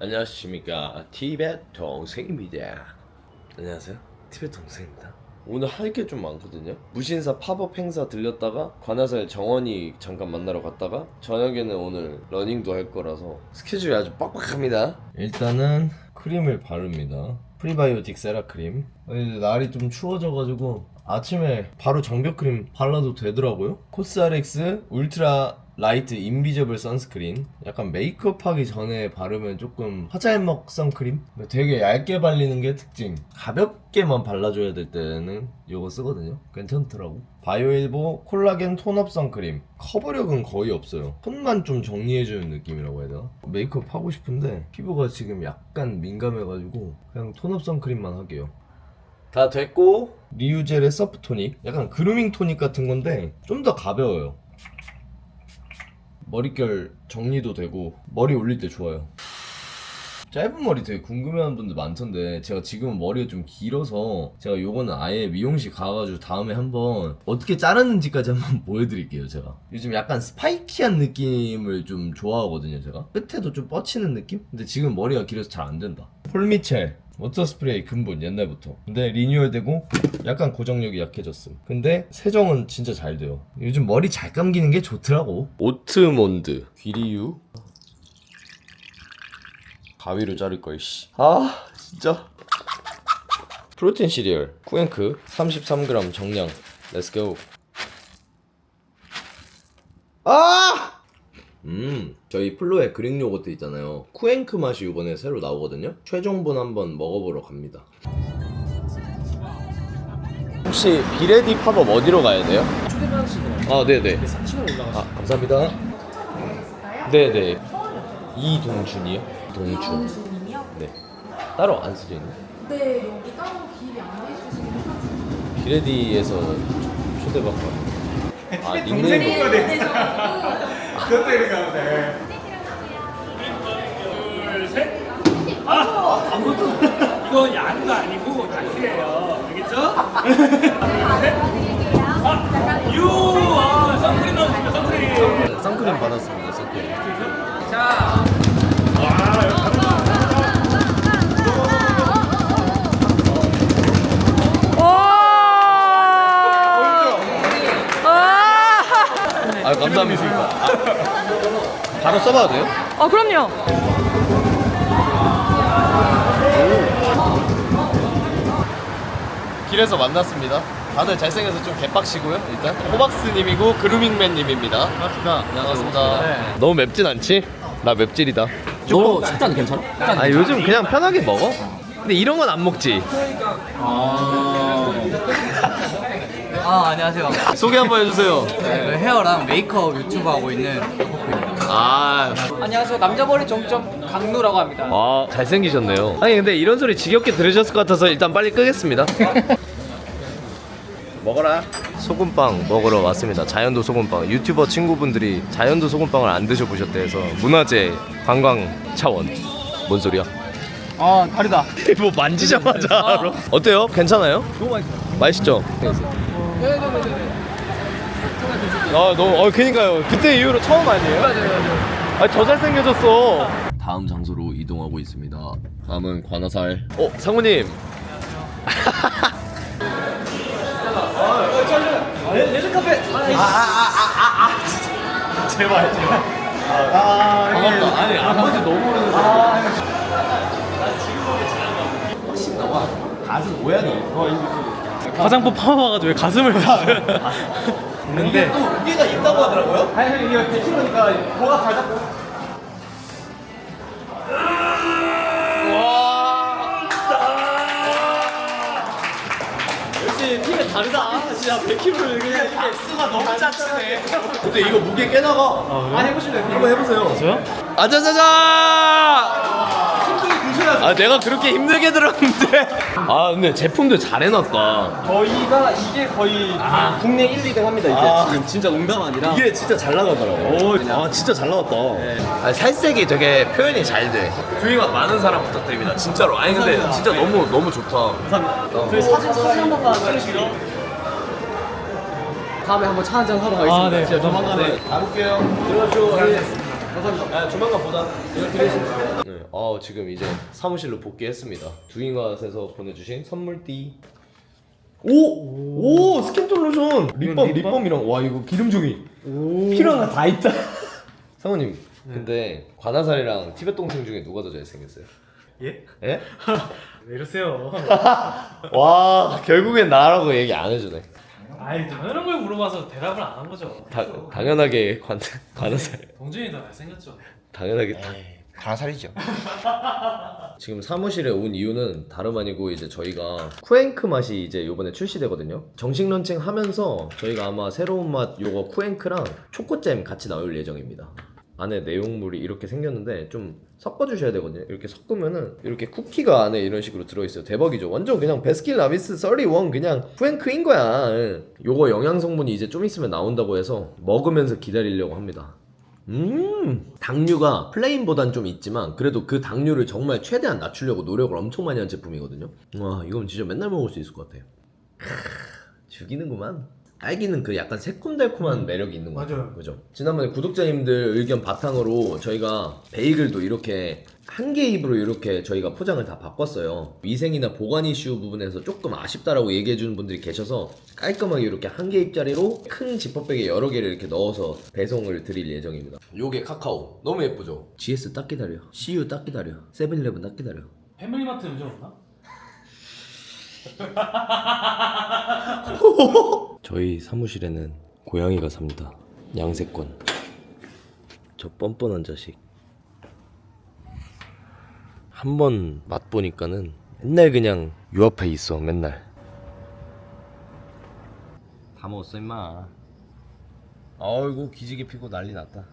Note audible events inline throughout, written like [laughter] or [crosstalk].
안녕하십니까. 티벳 동생입니다. 안녕하세요. 티벳 동생입니다. 오늘 할 게 좀 많거든요. 무신사 팝업 행사 들렸다가 관아살 정원이 잠깐 만나러 갔다가 저녁에는 오늘 러닝도 할 거라서 스케줄이 아주 빡빡합니다. 일단은 크림을 바릅니다. 프리바이오틱 세라 크림. 이제 날이 좀 추워져가지고 아침에 바로 정벽 크림 발라도 되더라고요. 코스알엑스 울트라 라이트 인비저블 선스크린. 약간 메이크업 하기 전에 바르면 조금 화잘먹 선크림? 되게 얇게 발리는 게 특징. 가볍게만 발라줘야 될 때는 이거 쓰거든요. 괜찮더라고. 바이오일보 콜라겐 톤업 선크림. 커버력은 거의 없어요. 톤만 좀 정리해주는 느낌이라고 해야 되나? 메이크업 하고 싶은데 피부가 지금 약간 민감해가지고 그냥 톤업 선크림만 할게요. 다 됐고 리유젤의 서프 토닉. 약간 그루밍 토닉 같은 건데 좀 더 가벼워요 머릿결 정리도 되고 머리 올릴 때 좋아요. 짧은 머리 되게 궁금해하는 분들 많던데 제가 지금 머리가 좀 길어서 제가 요거는 아예 미용실 가가지고 다음에 한번 어떻게 자르는지까지 한번 [laughs] 보여드릴게요 제가. 요즘 약간 스파이키한 느낌을 좀 좋아하거든요 제가. 끝에도 좀 뻗치는 느낌? 근데 지금 머리가 길어서 잘 안 된다. 폴미첼 워터 스프레이 근본 옛날부터. 근데 리뉴얼되고 약간 고정력이 약해졌음. 근데 세정은 진짜 잘 돼요. 요즘 머리 잘 감기는 게 좋더라고. 오트몬드. 귀리유? 가위로 자를 걸 씨. 아 진짜. 프로틴 시리얼. 쿠앤크. 33g 정량. 렛츠고 음, 저희 플로의 그릭 요거트 있잖아요. 쿠앤크 맛이 이번에 새로 나오거든요. 최종본 한번 먹어보러 갑니다. 혹시 비레디 팝업 어디로 가야 돼요? 초대받으시고 아, 네네. 3층으로 올라가시죠. 아, 감사합니다. 네네. 이동준이요? 동준. 네. 따로 안 있네. 네, 여기 따로 기입이 안 돼 있으시긴. 비레디에서 초- 초대받고 왔는데. 아, 닉네임이. 네, 그것도 이렇게 하면 돼. 이거 양도 아니고 단수예요. 알겠죠? 아, 유! 아, 선크림 넣어주세요, 선크림. 선크림 받았습니다, 선크림. 감사합니다. 아, 바로 써봐도 돼요? 아 그럼요. 길에서 만났습니다. 다들 잘생겨서 좀 개빡시고요. 일단 호박스님이고 그루밍맨님입니다. 반갑습니다. 반갑습니다. 너무 맵진 않지? 나 맵찔이다. 너 식단 괜찮아? 아 요즘 그냥 편하게 먹어. 근데 이런 건 안 먹지. 아 안녕하세요. 소개 한번 해주세요. 네, 그 헤어랑 메이크업 유튜브 하고 있는 아, 안녕하세요. 남자 머리 정점 강누라고 합니다. 아 잘생기셨네요. 아니 근데 이런 소리 지겹게 들으셨을 것 같아서 일단 빨리 끄겠습니다. [laughs] 먹어라. 소금빵 먹으러 왔습니다. 자연도 소금빵. 유튜버 친구분들이 자연도 소금빵을 안 드셔보셨대 해서 문화재 관광 차원. 뭔 소리야? 아 다르다. [laughs] 뭐 만지자마자 알아. 어때요? 괜찮아요? 너무 맛있어요. 맛있죠? 아 너무 어 그니까요 그때 이후로 처음 아니에요? 맞아요 아더 잘생겨졌어 다음 장소로 이동하고 있습니다 다음은 관아살 어 상무님 레드 카페. 제발 제발 아 반갑다 아니 안 본지 너무 오래돼서 가슴 모양이 화장품 파워가지고 왜 가슴을. 근데 또 무게가 있다고 하더라고요? 아니, 이거 100kg니까 뭐가 잘 잡고. 역시 팀에 다르다. 진짜 100kg를 그냥 이렇게 수가 너무 짜치네. 근데 이거 무게 꽤 나가? 아니, 해보실래요? 한번 해보세요. 저요? 아자자자 아 내가 그렇게 힘들게 들었는데. 아 근데 제품들 잘 해놨다. 저희가 이게 거의 국내 1, 2등 합니다, 이제. 아. 지금 진짜 농담 아니라. 이게 진짜 잘 나가더라고. 아 진짜 잘 나왔다. 아, 살색이 되게 표현이 잘 돼. 주의가 많은 사람 부탁드립니다 진짜로. 아니 근데 진짜 너무 너무 좋다. 저희 사진, 사진 한 번만 찍으시죠. 다음에 한번 차 한잔 하러 가겠습니다. 아, 네. 진짜 조만간에. 가볼게요. 들어가죠. 감사합니다. 아, 조만간 보자. 이거 드리겠습니다. 네. 어, 지금 이제 사무실로 복귀했습니다. 두잉아에서 보내주신 선물띠. 오! 오! 스킨톤 로션! 립밤, 립밤이랑, 와, 이거 기름종이. 필요한 거다 있다. [laughs] 상우님, 근데 관아살이랑 티벳 동생 중에 누가 더 잘생겼어요? 예? 예? [laughs] 왜 이러세요? [laughs] 와, 결국엔 나라고 얘기 안 해주네. 아이 당연한 걸 물어봐서 대답을 안 한 거죠. 다, 당연하게 관, 관아살. 동준이 더 잘생겼죠. 당연하게. 다- 관아살이죠. [laughs] 지금 사무실에 온 이유는 다름 아니고 이제 저희가 쿠앤크 맛이 이제 요번에 출시되거든요. 정식 런칭 하면서 저희가 아마 새로운 맛 요거 쿠앤크랑 초코잼 같이 나올 예정입니다. 안에 내용물이 이렇게 생겼는데 좀 섞어주셔야 되거든요. 이렇게 섞으면은 이렇게 쿠키가 안에 이런 식으로 들어있어요. 대박이죠. 완전 그냥 베스킨 라빈스 31 그냥 쿠앤크인 거야. 예. 요거 영양 성분이 이제 좀 있으면 나온다고 해서 먹으면서 기다리려고 합니다. 음 당류가 플레인보단 좀 있지만 그래도 그 당류를 정말 최대한 낮추려고 노력을 엄청 많이 한 제품이거든요 와 이건 진짜 맨날 먹을 수 있을 것 같아요 죽이는구만 딸기는 그 약간 새콤달콤한 매력이 있는 거 같아요. 맞아요. 그죠? 지난번에 구독자님들 의견 바탕으로 저희가 베이글도 이렇게 한 개 입으로 이렇게 저희가 포장을 다 바꿨어요. 위생이나 보관 이슈 부분에서 조금 아쉽다라고 얘기해 주는 분들이 계셔서 깔끔하게 이렇게 한 개 입자리로 큰 지퍼백에 여러 개를 이렇게 넣어서 배송을 드릴 예정입니다. 요게 카카오. 너무 예쁘죠? GS 딱 기다려. CU 딱 기다려. 세븐일레븐 딱 기다려. 패밀리마트 요즘 없나? [laughs] 저희 사무실에는 고양이가 삽니다. 양세권. 저 뻔뻔한 자식. 한 번 맛보니까는 맨날 그냥 유 앞에 있어 맨날. 다 먹었어 임마. 아이고 기지개 피고 난리 났다.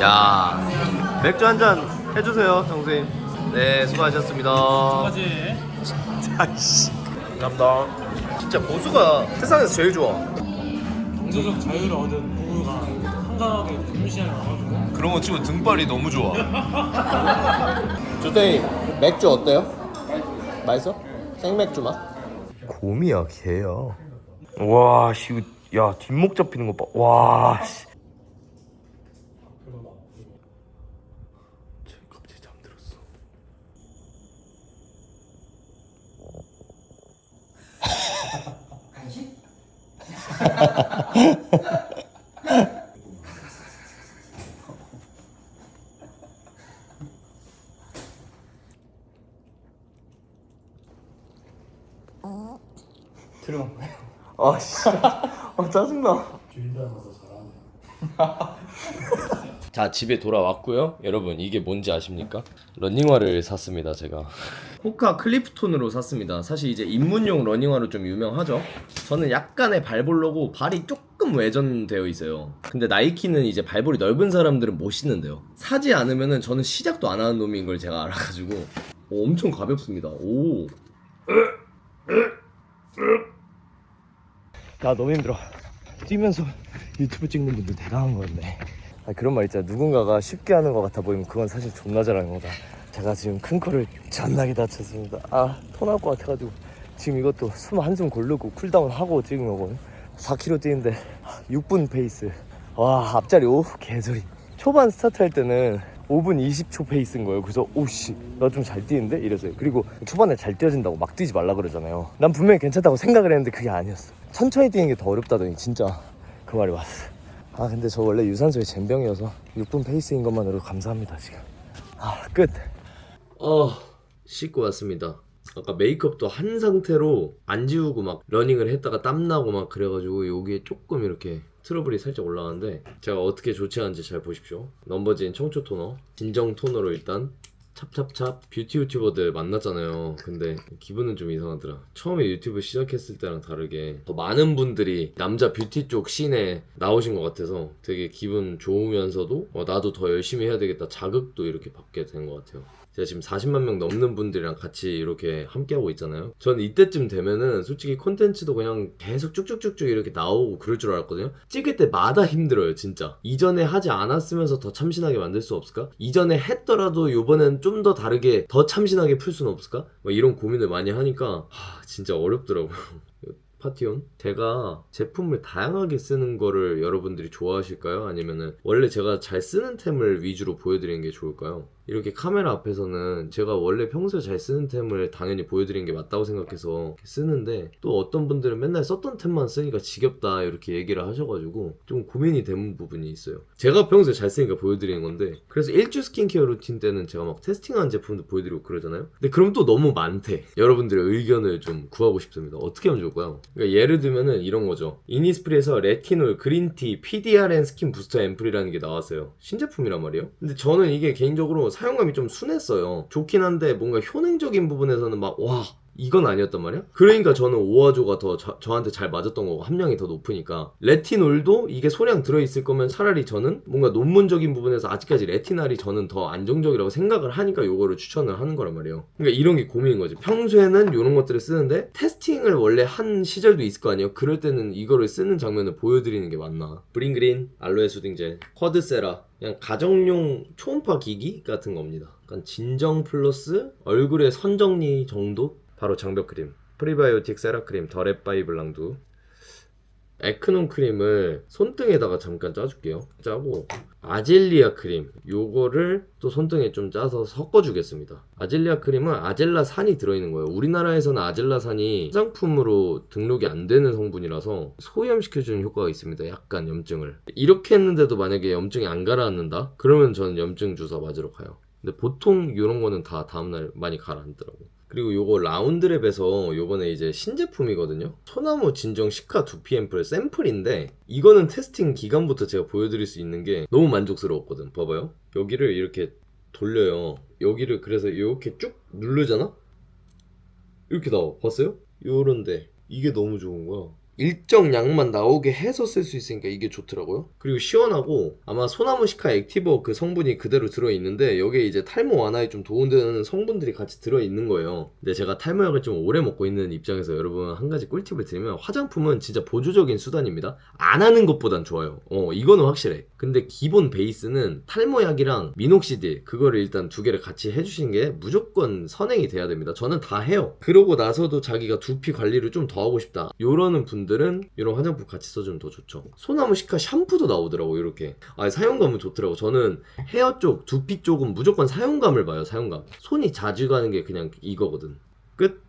야 맥주 한 잔 해주세요 정수님. 네 수고하셨습니다. 까지 [laughs] 감사합니다. 진짜 보수가 세상에서 제일 좋아. 경제적 자유를 얻은 부부가 한가하게 금시장에 가가지고 그런 거 치고 등발이 너무 좋아. [laughs] 조대희 맥주 어때요? 맛있어? 생맥주 맛? 곰이야 개야. 와 씨, 야 뒷목 잡히는 거 봐. 와 씨. 쟤 갑자기 잠들었어. 아 씨. 아 짜증나. [laughs] 자 집에 돌아왔고요. 여러분 이게 뭔지 아십니까? 러닝화를 샀습니다 제가. 호카 클리프톤으로 샀습니다. 사실 이제 입문용 러닝화로 좀 유명하죠? 저는 약간의 발볼로고 발이 조금 외전되어 있어요. 근데 나이키는 이제 발볼이 넓은 사람들은 못 신는데요. 사지 않으면은 저는 시작도 안 하는 놈인 걸 제가 알아가지고. 오, 엄청 가볍습니다. 오. 나 너무 힘들어. 뛰면서 유튜브 찍는 분들 대단한 거였네. 아, 그런 말 있잖아. 누군가가 쉽게 하는 것 같아 보이면 그건 사실 존나 잘하는 거다. 제가 지금 큰 코를 존나게 다쳤습니다. 아, 토 나올 것 같아가지고 지금 이것도 숨 한숨 고르고 쿨다운 하고 찍은 거거든. 4km 뛰는데 6분 페이스. 와, 앞자리 오 개소리. 초반 스타트 할 때는 5분 20초 페이스인 거예요. 그래서 오씨 나 좀 잘 뛰는데 이래서요. 그리고 초반에 잘 뛰어진다고 막 뛰지 말라 그러잖아요. 난 분명히 괜찮다고 생각을 했는데 그게 아니었어. 천천히 뛰는 게 더 어렵다더니 진짜 그 말이 맞어. 아 근데 저 원래 유산소의 젬병이어서 6분 페이스인 것만으로 감사합니다 지금. 아 끝. 어 씻고 왔습니다. 아까 메이크업도 한 상태로 안 지우고 막 러닝을 했다가 땀 나고 막 그래가지고 여기에 조금 이렇게 트러블이 살짝 올라왔는데 제가 어떻게 조치하는지 잘 보십시오. 넘버진 청초 토너, 진정 토너로 일단 찹찹찹 뷰티 유튜버들 만났잖아요. 근데 기분은 좀 이상하더라. 처음에 유튜브 시작했을 때랑 다르게 더 많은 분들이 남자 뷰티 쪽 씬에 나오신 것 같아서 되게 기분 좋으면서도 어, 나도 더 열심히 해야 되겠다 자극도 이렇게 받게 된 것 같아요. 제가 지금 40만 명 넘는 분들이랑 같이 이렇게 함께하고 있잖아요. 저는 이때쯤 되면은 솔직히 콘텐츠도 그냥 계속 쭉쭉쭉쭉 이렇게 나오고 그럴 줄 알았거든요. 찍을 때마다 힘들어요, 진짜. 이전에 하지 않았으면서 더 참신하게 만들 수 없을까? 이전에 했더라도 요번엔 좀 더 다르게 더 참신하게 풀 수는 없을까? 막 이런 고민을 많이 하니까 하, 진짜 어렵더라고요. [laughs] 파티온 제가 제품을 다양하게 쓰는 거를 여러분들이 좋아하실까요? 아니면은 원래 제가 잘 쓰는 템을 위주로 보여드리는 게 좋을까요? 이렇게 카메라 앞에서는 제가 원래 평소에 잘 쓰는 템을 당연히 보여드리는 게 맞다고 생각해서 쓰는데 또 어떤 분들은 맨날 썼던 템만 쓰니까 지겹다 이렇게 얘기를 하셔가지고 좀 고민이 되는 부분이 있어요. 제가 평소에 잘 쓰니까 보여드리는 건데 그래서 일주 스킨케어 루틴 때는 제가 막 테스팅한 제품도 보여드리고 그러잖아요. 근데 그럼 또 너무 많대. 여러분들의 의견을 좀 구하고 싶습니다. 어떻게 하면 좋을까요? 그러니까 예를 들면은 이런 거죠. 이니스프리에서 레티놀, 그린티, PDRN 스킨 부스터 앰플이라는 게 나왔어요. 신제품이란 말이에요. 근데 저는 이게 개인적으로 사용감이 좀 순했어요. 좋긴 한데 뭔가 효능적인 부분에서는 막 와. 이건 아니었단 말이야? 그러니까 저는 오아조가 더 저, 저한테 잘 맞았던 거고 함량이 더 높으니까. 레티놀도 이게 소량 들어있을 거면 차라리 저는 뭔가 논문적인 부분에서 아직까지 레티날이 저는 더 안정적이라고 생각을 하니까 요거를 추천을 하는 거란 말이에요. 그러니까 이런 게 고민인 거지. 평소에는 이런 것들을 쓰는데 테스팅을 원래 한 시절도 있을 거 아니에요? 그럴 때는 이거를 쓰는 장면을 보여드리는 게 맞나? 브링그린 알로에 수딩젤 쿼드세라 그냥 가정용 초음파 기기 같은 겁니다. 약간 진정 플러스 얼굴의 선정리 정도 바로 장벽 크림 프리바이오틱 세라 크림 더랩바이 블랑두. 에크논 크림을 손등에다가 잠깐 짜줄게요. 짜고 아젤리아 크림 요거를 또 손등에 좀 짜서 섞어주겠습니다. 아젤리아 크림은 아젤라산이 들어있는 거예요. 우리나라에서는 아젤라산이 화장품으로 등록이 안 되는 성분이라서 소염시켜주는 효과가 있습니다. 약간 염증을. 이렇게 했는데도 만약에 염증이 안 가라앉는다? 그러면 저는 염증 주사 맞으러 가요. 근데 보통 이런 거는 다 다음날 많이 가라앉더라고 그리고 요거 라운드랩에서 요번에 이제 신제품이거든요. 소나무 진정 시카 두피 앰플 샘플인데 이거는 테스팅 기간부터 제가 보여드릴 수 있는 게 너무 만족스러웠거든. 봐봐요. 여기를 이렇게 돌려요. 여기를 그래서 이렇게 쭉 누르잖아? 이렇게 나와. 봤어요? 요런데 이게 너무 좋은 거야. 일정 양만 나오게 해서 쓸 수 있으니까 이게 좋더라고요. 그리고 시원하고 아마 소나무 시카 액티버 그 성분이 그대로 들어있는데 여기에 이제 탈모 완화에 좀 도움되는 성분들이 같이 들어있는 거예요. 근데 제가 탈모약을 좀 오래 먹고 있는 입장에서 여러분 한 가지 꿀팁을 드리면 화장품은 진짜 보조적인 수단입니다. 안 하는 것보단 좋아요. 어, 이거는 확실해. 근데 기본 베이스는 탈모약이랑 미녹시딜 그거를 일단 두 개를 같이 해주시는 게 무조건 선행이 돼야 됩니다. 저는 다 해요. 그러고 나서도 자기가 두피 관리를 좀 더 하고 싶다. 요러는 분들은 이런 화장품 같이 써주면 더 좋죠. 소나무 시카 샴푸도 나오더라고 이렇게. 아 사용감은 좋더라고. 저는 헤어 쪽, 두피 쪽은 무조건 사용감을 봐요. 사용감. 손이 자주 가는 게 그냥 이거거든. 끝.